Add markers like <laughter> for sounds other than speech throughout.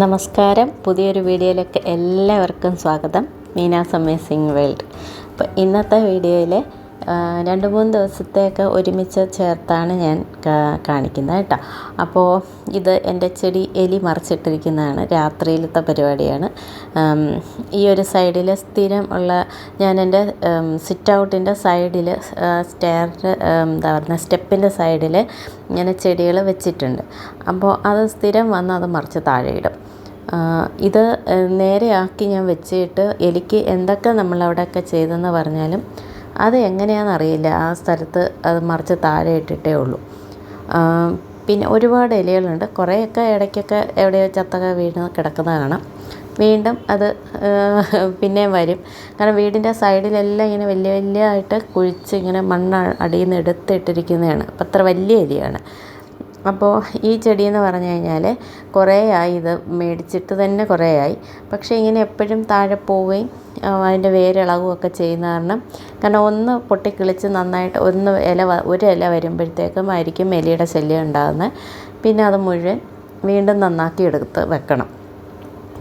നമസ്കാരം. പുതിയൊരു വീഡിയോയിലേക്ക് എല്ലാവർക്കും സ്വാഗതം. Meenas amazing world. അപ്പോൾ ഇന്നത്തെ വീഡിയോയിൽ രണ്ട് മൂന്ന് ദിവസത്തേക്ക് ഒരുമിച്ച് ചേർത്താണ് ഞാൻ കാണിക്കുന്നത് കേട്ടോ. അപ്പോൾ ഇത് എന്റെ ചെടി എലി മറിച്ചിട്ടിരിക്കുന്നതാണ്. രാത്രിയിലത്തെ പരിപാടിയാണ്. ഈ ഒരു സൈഡിൽ സ്ഥിരം ഉള്ള ഞാൻ എന്റെ സിറ്റ് ഔട്ടിന്റെ സൈഡിൽ സ്റ്റെയർ എന്താ പറയുക സ്റ്റെപ്പിന്റെ സൈഡിൽ ഇങ്ങനെ ചെടികൾ വെച്ചിട്ടുണ്ട്. അപ്പോൾ അത് സ്ഥിരം വന്ന് അത് മറിച്ച് താഴെയിടും ഇത് നേരെ നേരെയാക്കി ഞാൻ വെച്ചിട്ട് എലിക്ക് എന്തൊക്കെ നമ്മൾ നമ്മളവിടെയൊക്കെ ചെയ്തെന്ന് പറഞ്ഞാലും അത് എങ്ങനെയാണെന്ന് അറിയില്ല ആ സ്ഥലത്ത് അത് മറിച്ച് താഴെ ഇട്ടിട്ടേ ഉള്ളൂ. പിന്നെ ഒരുപാട് ഇലകളുണ്ട്. കുറേയൊക്കെ ഇടയ്ക്കൊക്കെ എവിടെയോ ചത്തൊക്കെ വീണ് കിടക്കുന്ന കാണാം. വീണ്ടും അത് പിന്നെ പിന്നെയും വരും. കാരണം വീടിന്റെ സൈഡിലെല്ലാം ഇങ്ങനെ വലിയ വലിയ ആയിട്ട് കുഴിച്ച് ഇങ്ങനെ മണ്ണ് അടിയിൽ നിന്ന് എടുത്തിട്ടിരിക്കുന്നതാണ്. അപ്പം അത്ര വലിയ എലിയാണ് അപ്പോൾ ഈ ചെടി എന്ന് പറഞ്ഞു കഴിഞ്ഞാൽ കുറേ ആയി ഇത് മേടിച്ചിട്ട് തന്നെ കുറേ ആയി പക്ഷേ ഇങ്ങനെ എപ്പോഴും താഴെ പോവുകയും അതിന്റെ ഒക്കെ ചെയ്യുന്ന കാരണം കാരണം ഒന്ന് പൊട്ടിക്കിളിച്ച് നന്നായിട്ട് ഒന്ന് ഇല ഒരു ഇല വരുമ്പോഴത്തേക്കും ആയിരിക്കും എലിയുടെ ശല്യം ഉണ്ടാകുന്നത്. പിന്നെ അത് മുഴുവൻ വീണ്ടും നന്നാക്കി എടുത്ത് വെക്കണം.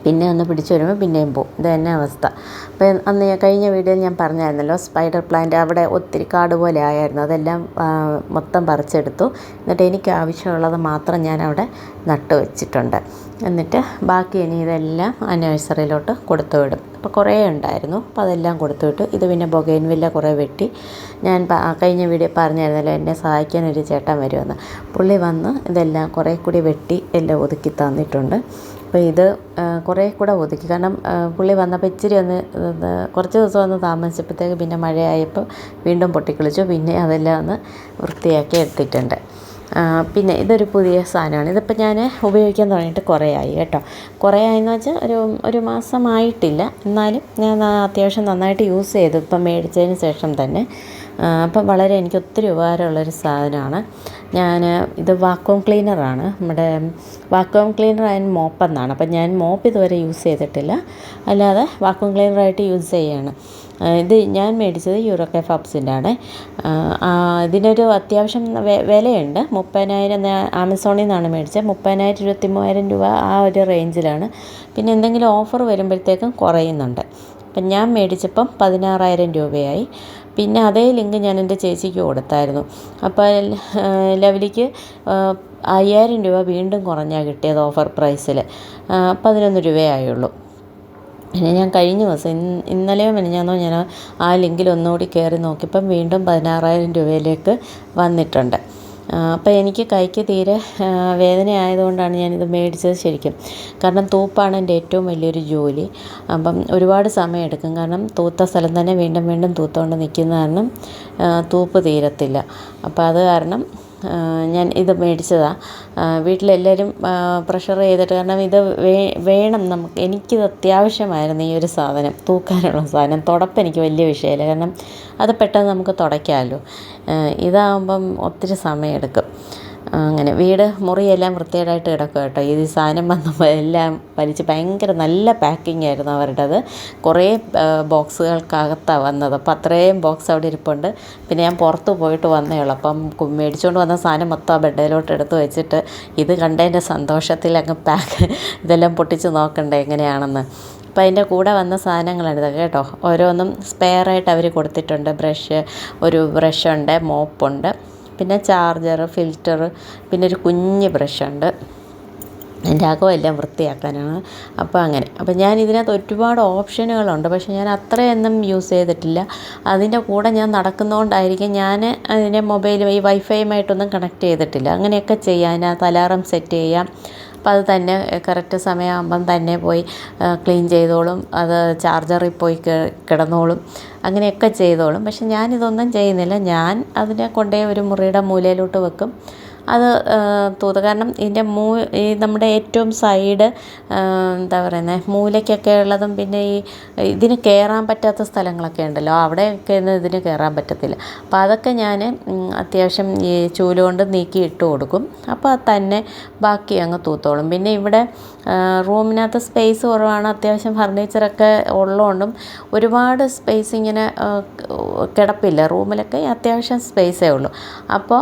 പിന്നെ ഒന്ന് പിടിച്ചു വരുമ്പോൾ പിന്നെയും പോകും ഇത് തന്നെ അവസ്ഥ. അപ്പോൾ അന്ന് കഴിഞ്ഞ വീഡിയോയിൽ ഞാൻ പറഞ്ഞായിരുന്നല്ലോ സ്പൈഡർ പ്ലാന്റ് അവിടെ ഒത്തിരി കാട് പോലെ ആയായിരുന്നു. അതെല്ലാം മൊത്തം പറിച്ചെടുത്തു. എന്നിട്ട് എനിക്ക് ആവശ്യമുള്ളത് മാത്രം ഞാൻ അവിടെ നട്ടു വെച്ചിട്ടുണ്ട്. എന്നിട്ട് ബാക്കി ഇനി ഇതെല്ലാം ആ കൊടുത്തു വിടും. അപ്പോൾ കുറേ ഉണ്ടായിരുന്നു. അപ്പോൾ അതെല്ലാം കൊടുത്തു വിട്ടു. ഇത് പിന്നെ ബൊഗൈൻവില്ല കുറേ വെട്ടി. ഞാൻ കഴിഞ്ഞ വീഡിയോ പറഞ്ഞായിരുന്നല്ലോ എന്നെ സഹായിക്കാൻ ഒരു ചേട്ടൻ വരുമെന്ന്. പുള്ളി വന്ന് ഇതെല്ലാം കുറേ കൂടി വെട്ടി എല്ലാം ഒതുക്കി തന്നിട്ടുണ്ട്. അപ്പോൾ ഇത് കുറേ കൂടെ ഒതുക്കി. കാരണം പുള്ളി വന്നപ്പോൾ ഇച്ചിരി ഒന്ന് കുറച്ച് ദിവസം ഒന്ന് താമസിച്ചപ്പോഴത്തേക്ക് പിന്നെ മഴയായപ്പോൾ വീണ്ടും പൊട്ടിക്കിളിച്ചു. പിന്നെ അതെല്ലാം ഒന്ന് വൃത്തിയാക്കി എടുത്തിട്ടുണ്ട്. പിന്നെ ഇതൊരു പുതിയ സാധനമാണ്. ഇതിപ്പോൾ ഞാൻ ഉപയോഗിക്കാൻ തുടങ്ങിയിട്ട് കുറേ ആയി കേട്ടോ. കുറേ ആയെന്ന് വെച്ചാൽ ഒരു ഒരു മാസമായിട്ടില്ല. എന്നാലും ഞാൻ അത്യാവശ്യം നന്നായിട്ട് യൂസ് ചെയ്തു. ഇപ്പം മേടിച്ചതിന് ശേഷം തന്നെ. അപ്പം വളരെ എനിക്ക് ഒത്തിരി ഉപകാരമുള്ളൊരു സാധനമാണ്. ഞാൻ ഇത് വാക്വം ക്ലീനറാണ് നമ്മുടെ വാക്വം ക്ലീനർ ആൻഡ് മോപ്പ് എന്നാണ്. അപ്പം ഞാൻ മോപ്പ് ഇതുവരെ യൂസ് ചെയ്തിട്ടില്ല. അല്ലാതെ വാക്വം ക്ലീനറായിട്ട് യൂസ് ചെയ്യുകയാണ് ഇത് ഞാൻ മേടിച്ചത് യൂറോക്കെ ഫാബ്സിന്റെ ആണ് ഇതിനൊരു അത്യാവശ്യം വിലയുണ്ട്. മുപ്പതിനായിരം ആമസോണിൽ നിന്നാണ് മേടിച്ചത്. മുപ്പതിനായിരം ഇരുപത്തി മൂവായിരം രൂപ ആ ഒരു റേഞ്ചിലാണ് പിന്നെ എന്തെങ്കിലും ഓഫർ വരുമ്പോഴത്തേക്കും കുറയുന്നുണ്ട്. അപ്പം ഞാൻ മേടിച്ചപ്പം പതിനാറായിരം രൂപയായി. പിന്നെ അതേ ലിങ്ക് ഞാൻ എന്റെ ചേച്ചിക്ക് കൊടുത്തായിരുന്നു. അപ്പോൾ ലവലിക്ക് അയ്യായിരം രൂപ വീണ്ടും കുറഞ്ഞാണ് കിട്ടിയത് ഓഫർ പ്രൈസിൽ പതിനൊന്ന് രൂപയായുള്ളൂ പിന്നെ ഞാൻ കഴിഞ്ഞ ദിവസം ഇന്ന് ഇന്നലെയോ മിനിഞ്ഞാന്നോ ഞാൻ ആ ലിങ്കിൽ ഒന്നുകൂടി കയറി നോക്കിയപ്പം വീണ്ടും പതിനാറായിരം രൂപയിലേക്ക് വന്നിട്ടുണ്ട്. അപ്പോൾ എനിക്ക് കൈക്ക് തീരെ വേദന ആയതുകൊണ്ടാണ് ഞാനിത് മേടിച്ചത് ശരിക്കും. കാരണം തൂപ്പാണ് എന്റെ ഏറ്റവും വലിയൊരു ജോലി. അപ്പം ഒരുപാട് സമയം എടുക്കും. കാരണം തൂത്ത സ്ഥലം തന്നെ വീണ്ടും വീണ്ടും തൂത്തുകൊണ്ട് നിൽക്കുന്ന കാരണം തൂപ്പ് തീരത്തില്ല. അപ്പോൾ അത് കാരണം ഞാൻ ഇത് മേടിച്ചതാണ് വീട്ടിലെല്ലാവരും പ്രഷർ ചെയ്തിട്ട് കാരണം ഇത് വേണം നമുക്ക് എനിക്കിത് അത്യാവശ്യമായിരുന്നു ഈ ഒരു സാധനം തൂക്കാനുള്ള സാധനം. തുടപ്പ് എനിക്ക് വലിയ വിഷയമില്ല കാരണം അത് പെട്ടെന്ന് നമുക്ക് തുടയ്ക്കാമല്ലോ. ഇതാകുമ്പം ഒത്തിരി സമയമെടുക്കും. അങ്ങനെ വീട് മുറിയെല്ലാം വൃത്തികേടായിട്ട് കിടക്കുക കേട്ടോ. ഈ സാധനം വന്നപ്പോൾ എല്ലാം വലിച്ച് ഭയങ്കര നല്ല പാക്കിംഗ് ആയിരുന്നു അവരുടേത്. കുറേ ബോക്സുകൾക്കകത്താണ് വന്നത്. അപ്പം അത്രയും ബോക്സ് അവിടെ ഇരിപ്പുണ്ട്. പിന്നെ ഞാൻ പുറത്ത് പോയിട്ട് വന്നേ ഉള്ളൂ. അപ്പം മേടിച്ചുകൊണ്ട് വന്ന സാധനം മൊത്തം ആ ബെഡയിലോട്ട് എടുത്ത് വെച്ചിട്ട് ഇത് കണ്ടതിന്റെ സന്തോഷത്തിൽ അങ്ങ് പാക്ക് <laughs> ഇതെല്ലാം പൊട്ടിച്ച് നോക്കണ്ടേ എങ്ങനെയാണെന്ന്. അപ്പോൾ അതിന്റെ കൂടെ വന്ന സാധനങ്ങളാണ് ഇതൊക്കെ കേട്ടോ. ഓരോന്നും സ്പെയറായിട്ട് അവർ കൊടുത്തിട്ടുണ്ട്. ബ്രഷ് ഒരു ബ്രഷുണ്ട് മോപ്പുണ്ട്. പിന്നെ ചാർജർ ഫിൽറ്റർ പിന്നെ ഒരു കുഞ്ഞ് ബ്രഷുണ്ട്. എന്റെ എല്ലാം വൃത്തിയാക്കാനാണ്. അപ്പോൾ അങ്ങനെ. അപ്പോൾ ഞാൻ ഇതിനകത്ത് ഒരുപാട് ഓപ്ഷനുകളുണ്ട്. പക്ഷേ ഞാൻ അത്രയൊന്നും യൂസ് ചെയ്തിട്ടില്ല. അതിന്റെ കൂടെ ഞാൻ നടക്കുന്നതുകൊണ്ടായിരിക്കും ഞാൻ അതിനെ മൊബൈൽ ഈ വൈഫൈയുമായിട്ടൊന്നും കണക്ട് ചെയ്തിട്ടില്ല. അങ്ങനെയൊക്കെ ചെയ്യാം അതിനകത്ത് അലാറം സെറ്റ് ചെയ്യാം. അപ്പോൾ അത് തന്നെ കറക്റ്റ് സമയമാകുമ്പം തന്നെ പോയി ക്ലീൻ ചെയ്തോളും. അത് ചാർജറിൽ പോയി കിടന്നോളും. അങ്ങനെയൊക്കെ ചെയ്തോളും. പക്ഷെ ഞാനിതൊന്നും ചെയ്യുന്നില്ല. ഞാൻ അതിനെ കൊണ്ടുപോയി ഒരു മുറിയുടെ മൂലയിലോട്ട് വെക്കും. അത് തോന്നുക കാരണം ഇതിന്റെ മൂ ഈ നമ്മുടെ ഏറ്റവും സൈഡ് എന്താ പറയുന്നത് മൂലയ്ക്കൊക്കെ ഉള്ളതും പിന്നെ ഈ ഇതിന് കയറാൻ പറ്റാത്ത സ്ഥലങ്ങളൊക്കെ ഉണ്ടല്ലോ. അവിടെയൊക്കെ ഇതിന് കയറാൻ പറ്റത്തില്ല. അപ്പോൾ അതൊക്കെ ഞാൻ അത്യാവശ്യം ഈ ചൂൽ കൊണ്ട് നീക്കി ഇട്ട് കൊടുക്കും. അപ്പോൾ തന്നെ ബാക്കി അങ്ങ് തൂത്തോളും. പിന്നെ ഇവിടെ റൂമിനകത്ത് സ്പേസ് കുറവാണ്. അത്യാവശ്യം ഫർണിച്ചറൊക്കെ ഉള്ളതുകൊണ്ടും ഒരുപാട് സ്പേസ് ഇങ്ങനെ കിടപ്പില്ല. റൂമിലൊക്കെ അത്യാവശ്യം സ്പേസേ ഉള്ളൂ. അപ്പോൾ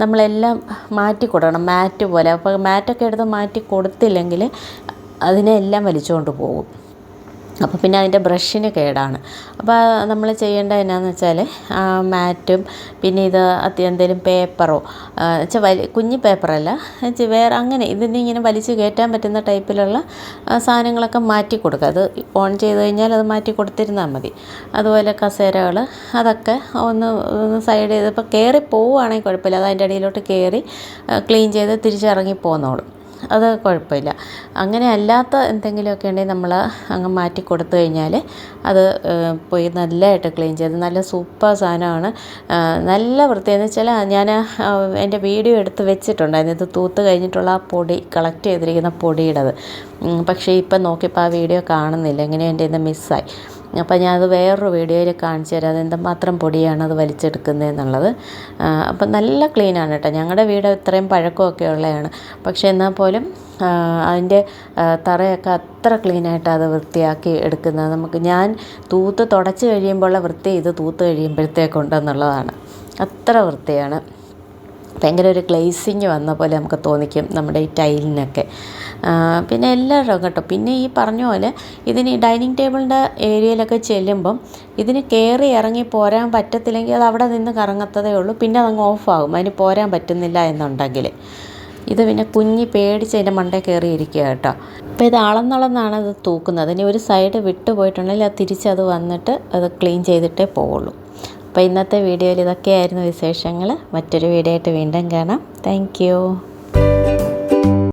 നമ്മളെല്ലാം മാറ്റി കൊടുക്കണം മാറ്റ് പോലെ. അപ്പോൾ മാറ്റൊക്കെ എടുത്ത് മാറ്റി കൊടുത്തില്ലെങ്കിൽ അതിനെല്ലാം വലിച്ചുകൊണ്ട് പോകും. അപ്പോൾ പിന്നെ അതിന്റെ ബ്രഷിന് കേടാണ്. അപ്പോൾ നമ്മൾ ചെയ്യേണ്ടത് എന്നാന്ന് വെച്ചാൽ മാറ്റും പിന്നെ ഇത് എന്തെങ്കിലും പേപ്പറോ വെച്ചാൽ വലിയ കുഞ്ഞു പേപ്പറല്ല വേറെ അങ്ങനെ ഇതിന് ഇങ്ങനെ വലിച്ചു കയറ്റാൻ പറ്റുന്ന ടൈപ്പിലുള്ള സാധനങ്ങളൊക്കെ മാറ്റി കൊടുക്കുക. അത് ഓൺ ചെയ്ത് കഴിഞ്ഞാൽ അത് മാറ്റി കൊടുത്തിരുന്നാൽ മതി. അതുപോലെ കസേരകൾ അതൊക്കെ ഒന്ന് ഒന്ന് സൈഡ് ചെയ്ത് ഇപ്പോൾ കയറി പോവുകയാണെങ്കിൽ കുഴപ്പമില്ല. അത് അതിന്റെ അടിയിലോട്ട് കയറി ക്ലീൻ ചെയ്ത് തിരിച്ചിറങ്ങി പോന്നോളും. അത് കുഴപ്പമില്ല. അങ്ങനെ അല്ലാത്ത എന്തെങ്കിലുമൊക്കെ ഉണ്ടെങ്കിൽ നമ്മൾ അങ്ങ് മാറ്റി കൊടുത്തു കഴിഞ്ഞാൽ അത് പോയി നല്ലതായിട്ട് ക്ലീൻ ചെയ്ത് നല്ല സൂപ്പർ സാധനമാണ്. നല്ല വൃത്തിയെന്ന് വെച്ചാൽ ഞാൻ എന്റെ വീഡിയോ എടുത്ത് വെച്ചിട്ടുണ്ടായിരുന്നു. ഇത് തൂത്ത് കഴിഞ്ഞിട്ടുള്ള ആ പൊടി കളക്ട് ചെയ്തിരിക്കുന്ന പൊടിയുടേത്. പക്ഷേ ഇപ്പം നോക്കിയപ്പോൾ ആ വീഡിയോ കാണുന്നില്ല. എങ്ങനെയാണ് എന്റെ ഇത് മിസ്സായി അപ്പോൾ ഞാനത് വേറൊരു വീഡിയോയിൽ കാണിച്ചു തരാം. അത് എന്തുമാത്രം പൊടിയാണ് അത് വലിച്ചെടുക്കുന്നത് എന്നുള്ളത്. ആ, അപ്പം നല്ല ക്ലീനാണ് കേട്ടോ. ഞങ്ങളുടെ വീട് ഇത്രയും പഴക്കമൊക്കെ ഉള്ളതാണ്. പക്ഷേ എന്നാൽ പോലും അതിന്റെ തറയൊക്കെ അത്ര ക്ലീനായിട്ട് അത് വൃത്തിയാക്കി എടുക്കുന്നത് നമുക്ക് ഞാൻ തൂത്ത് തുടച്ച് കഴിയുമ്പോഴുള്ള വൃത്തി ഇത് തൂത്ത് കഴിയുമ്പോഴത്തേക്കുണ്ടെന്നുള്ളതാണ് അത്ര വൃത്തിയാണ്. ഭയങ്കര ഒരു ഗ്ലേസിങ് വന്ന പോലെ നമുക്ക് തോന്നിക്കും നമ്മുടെ ഈ ടൈലിനൊക്കെ പിന്നെ എല്ലാവരും കേട്ടോ. പിന്നെ ഈ പറഞ്ഞ പോലെ ഇതിന് ഡൈനിങ് ടേബിളിന്റെ ഏരിയയിലൊക്കെ ചെല്ലുമ്പം ഇതിന് കയറി ഇറങ്ങി പോരാൻ പറ്റത്തില്ലെങ്കിൽ അത് അവിടെ നിന്ന് കറങ്ങത്തതേ ഉള്ളൂ. പിന്നെ അതങ്ങ് ഓഫാകും അതിന് പോരാൻ പറ്റുന്നില്ല എന്നുണ്ടെങ്കിൽ. ഇത് പിന്നെ കുഞ്ഞി പേടിച്ച് അതിന്റെ മണ്ടേ കയറി ഇരിക്കുക കേട്ടോ. അപ്പോൾ ഇത് അളന്നളന്നാണ് അത് തൂക്കുന്നത്. ഇനി ഒരു സൈഡ് വിട്ടു പോയിട്ടുണ്ടെങ്കിൽ അത് തിരിച്ചത് വന്നിട്ട് അത് ക്ലീൻ ചെയ്തിട്ടേ പോവുള്ളൂ. അപ്പോൾ ഇന്നത്തെ വീഡിയോയിൽ ഇതൊക്കെയായിരുന്നു വിശേഷങ്ങൾ. മറ്റൊരു വീഡിയോ ആയിട്ട് വീണ്ടും കാണാം. താങ്ക്